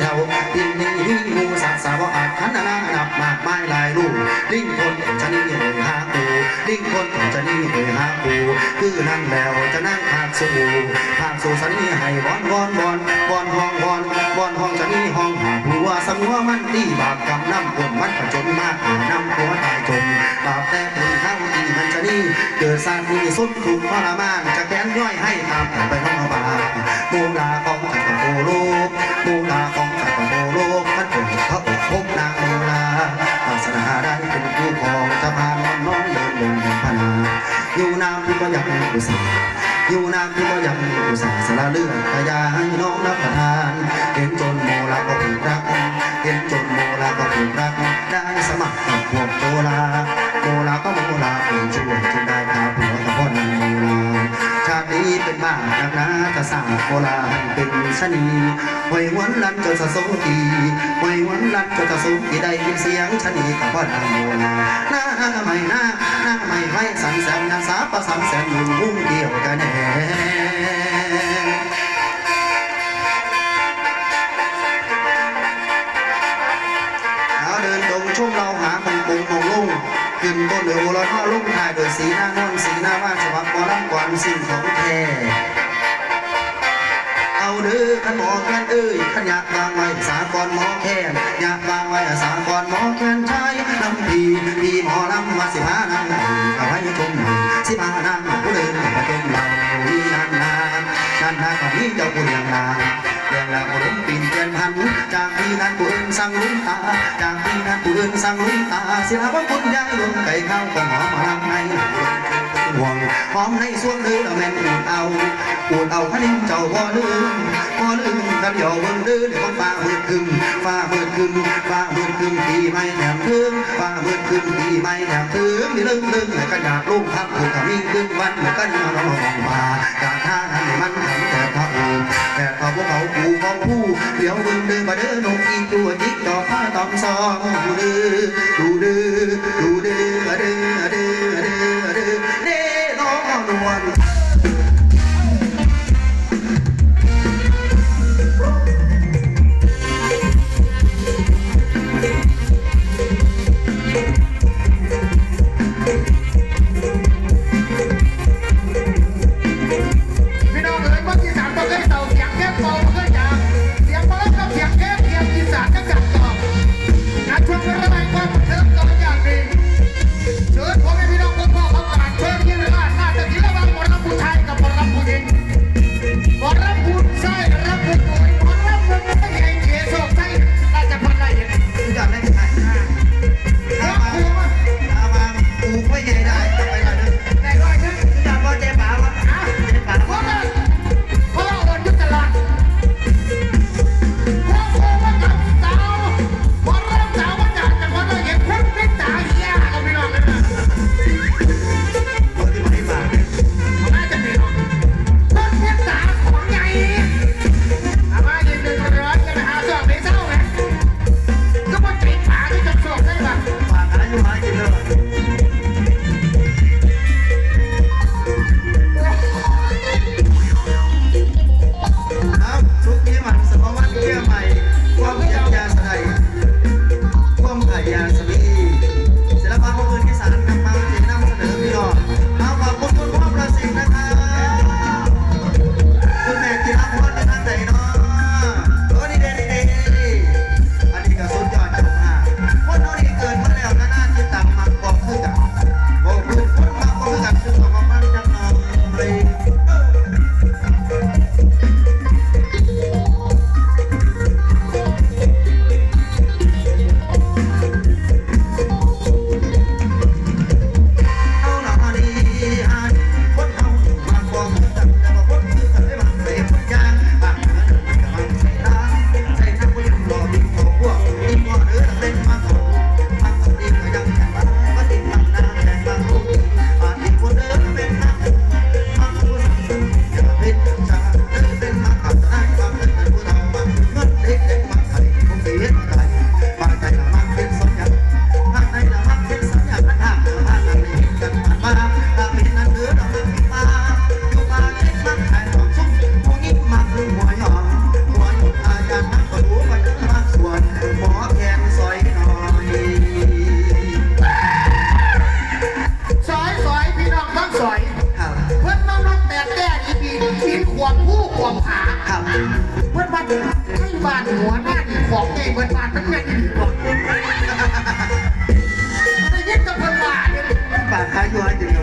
แถวดินนี้หมูสัตว์สาวอาจขันนานับมากมายหลายลูกลิงคนจะนี่เอ่ยหาปูลิงคนจะนี่เอ่ยหาปูคือนั่งแล้วจะนั่งภาคสู่ภาคสู่สันนี่ให้วอนวอนวอนวอนห้องวอนวอนห้องจะนี่ห้องหาผัวสมัวมันตีบาปกรรมน้ำกลมันผจญมากหานำผัวตายจมบาปแต่บุญเท่าที่มันจะนี่เกิดสางที่สุดถูกทรมานจะแค้นย่อยให้ตามไปห้องบาปูลาของจักรโอโลกปูลาของ กุศลห์อยู่น้ำที่ก็ยังอุตส่าห์สละเลือดกายาให้น้องรับประทาน เห็นจนโมลาก็ผูกรัก เห็นจนโมลาก็ผูกรัก ได้สมัครกับพวกโมลาโมลาก็โมลาเป็นช่วยจนได้ นักหนาจะสร้างโบราณเป็นชนีหวยหวนลันจนสะสมกีหวยหวนลันจนสะสมกีได้ยินเสียงชนีกับพ่อนางโมลาหน้าใหม่หน้าหน้าใหม่ไว้สันแสนนาสาประสันแสนอยู่มุ่งเดียวกันแน่เดินดงชุ่มเราหาคงปุงมองลุ่งขึ้นต้นเดือวละท่อลุ่งถ่ายโดยสีหน้านอนสีหน้าว่านฉบับกอลังกวนสิ่งของ เอาเด้อขันหมอแค้นเอ้ยขันอยากวางไว้สากรหมอแค้นอยากวางไว้สากรหมอแค้นใช้น้ำพีพีหมอลำมาสิบห้านางเอาไว้ชมสิบห้านางผู้เดินมาจมเราอีนานนานนานนานกว่านี้เจ้าผู้เลี้ยงนางเลี้ยงแล้วก็ล้มปีนเปลี่ยนพันจากที่นั้นผู้อื่นสั่งลุ้นตาจากที่นั้นผู้อื่นสั่งลุ้นตาเสียว่าคุณยายลงไก่ข้าวก็หมอมมาลำใน ห่วงหอมในส่วนเดือแล้วแม่นอูดเอาอูดเอาขนิ้เจ้าบ่ลืมบ่ลืมกันเดียวเบิ่งเด้อเดี๋ยวฟ้ามืดครึมฟ้ามืดครึมฟ้ามืดครึมปีไม่แถมถึงฟ้ามืดครึมปีไม่แถมถึงนี่ลึงลึงให้กันอยากลูกพักผูกขมิ้นครึ่งวันให้กันมาลองมาการท่านั้นให้มันทำแต่พระองค์แต่พอพวกเขากูของผู้เดี๋ยวเบิ่งเด้อมาเด้อนกอีตัวจิกดอกผ้าตอมซองดูเด้อดูเด้อ น้ วมผู้ควมหาครับเมื่อวันให้บ้านหัวหน้าดีของดีเมื่อวานมันแม่นดีกว่าได้ยินกับคนบ้านี่ยบ้าขายยัวจริง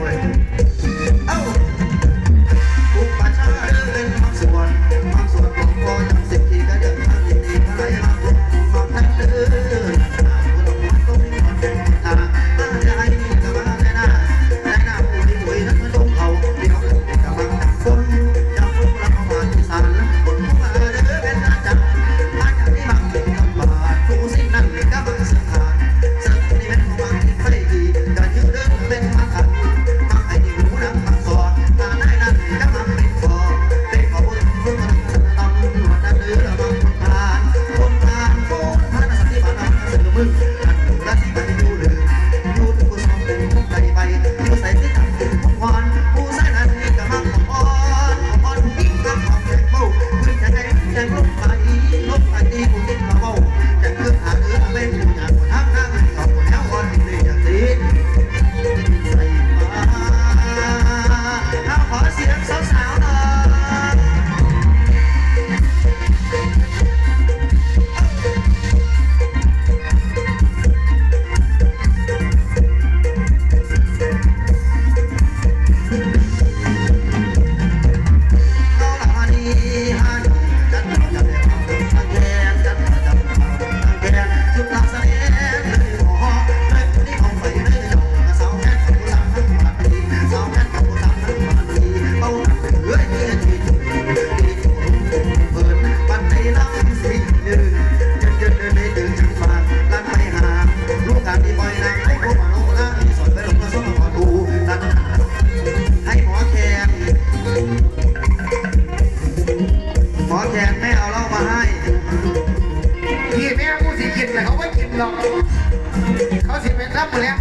แทนแม่เอาเล่ามาให้พี่แม่กูสิกินแต่เขาไม่กินหรอก เขาสิเป็นรับหมดแล้ว